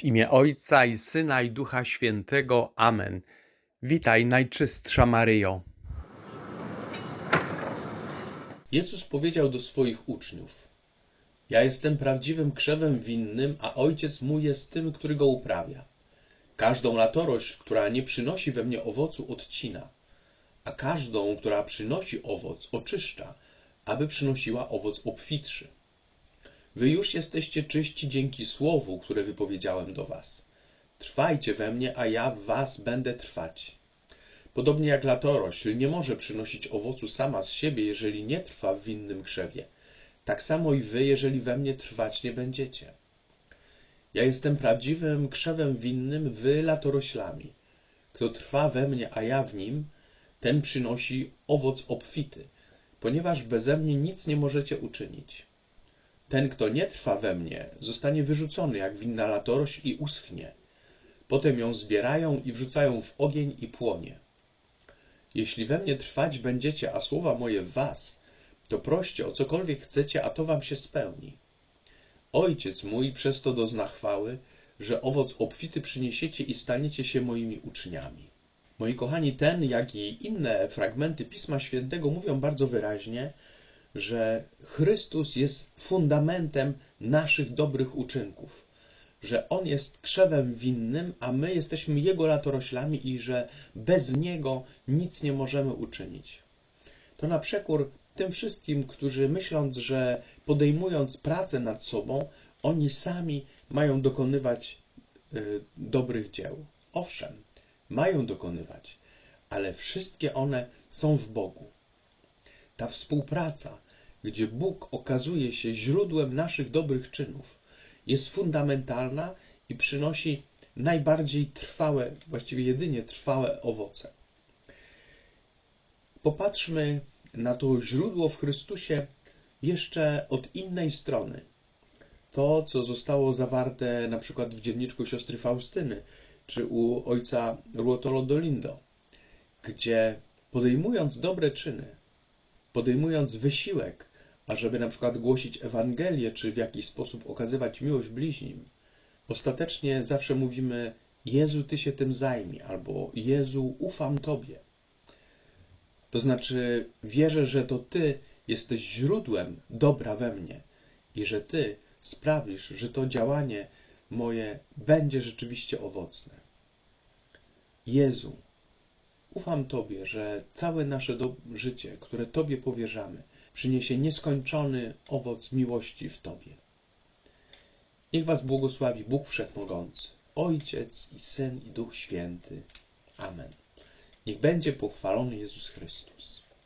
W imię Ojca i Syna i Ducha Świętego. Amen. Witaj, Najczystsza Maryjo. Jezus powiedział do swoich uczniów: Ja jestem prawdziwym krzewem winnym, a ojciec mój jest tym, który go uprawia. Każdą latorość, która nie przynosi we mnie owocu, odcina, a każdą, która przynosi owoc, oczyszcza, aby przynosiła owoc obfitszy. Wy już jesteście czyści dzięki słowu, które wypowiedziałem do was. Trwajcie we mnie, a ja w was będę trwać. Podobnie jak latorośl nie może przynosić owocu sama z siebie, jeżeli nie trwa w winnym krzewie, tak samo i wy, jeżeli we mnie trwać nie będziecie. Ja jestem prawdziwym krzewem winnym, wy latoroślami. Kto trwa we mnie, a ja w nim, ten przynosi owoc obfity, ponieważ beze mnie nic nie możecie uczynić. Ten, kto nie trwa we mnie, zostanie wyrzucony jak winna latorośl i uschnie. Potem ją zbierają i wrzucają w ogień i płonie. Jeśli we mnie trwać będziecie, a słowa moje w was, to proście o cokolwiek chcecie, a to wam się spełni. Ojciec mój przez to dozna chwały, że owoc obfity przyniesiecie i staniecie się moimi uczniami. Moi kochani, ten, jak i inne fragmenty Pisma Świętego mówią bardzo wyraźnie, że Chrystus jest fundamentem naszych dobrych uczynków, że On jest krzewem winnym, a my jesteśmy Jego latoroślami i że bez Niego nic nie możemy uczynić. To na przekór tym wszystkim, którzy myśląc, że podejmując pracę nad sobą, oni sami mają dokonywać y, dobrych dzieł. Owszem, mają dokonywać, ale wszystkie one są w Bogu. Ta współpraca, gdzie Bóg okazuje się źródłem naszych dobrych czynów, jest fundamentalna i przynosi najbardziej trwałe, właściwie jedynie trwałe owoce. Popatrzmy na to źródło w Chrystusie jeszcze od innej strony. To, co zostało zawarte na przykład w dzienniczku siostry Faustyny, czy u ojca Ruotolo Dolindo, gdzie podejmując dobre czyny, podejmując wysiłek, ażeby na przykład głosić Ewangelię, czy w jakiś sposób okazywać miłość bliźnim, ostatecznie zawsze mówimy: Jezu, Ty się tym zajmij, albo Jezu, ufam Tobie. To znaczy, wierzę, że to Ty jesteś źródłem dobra we mnie i że Ty sprawisz, że to działanie moje będzie rzeczywiście owocne. Jezu, ufam Tobie, że całe nasze życie, które Tobie powierzamy, przyniesie nieskończony owoc miłości w Tobie. Niech Was błogosławi Bóg Wszechmogący, Ojciec i Syn i Duch Święty. Amen. Niech będzie pochwalony Jezus Chrystus.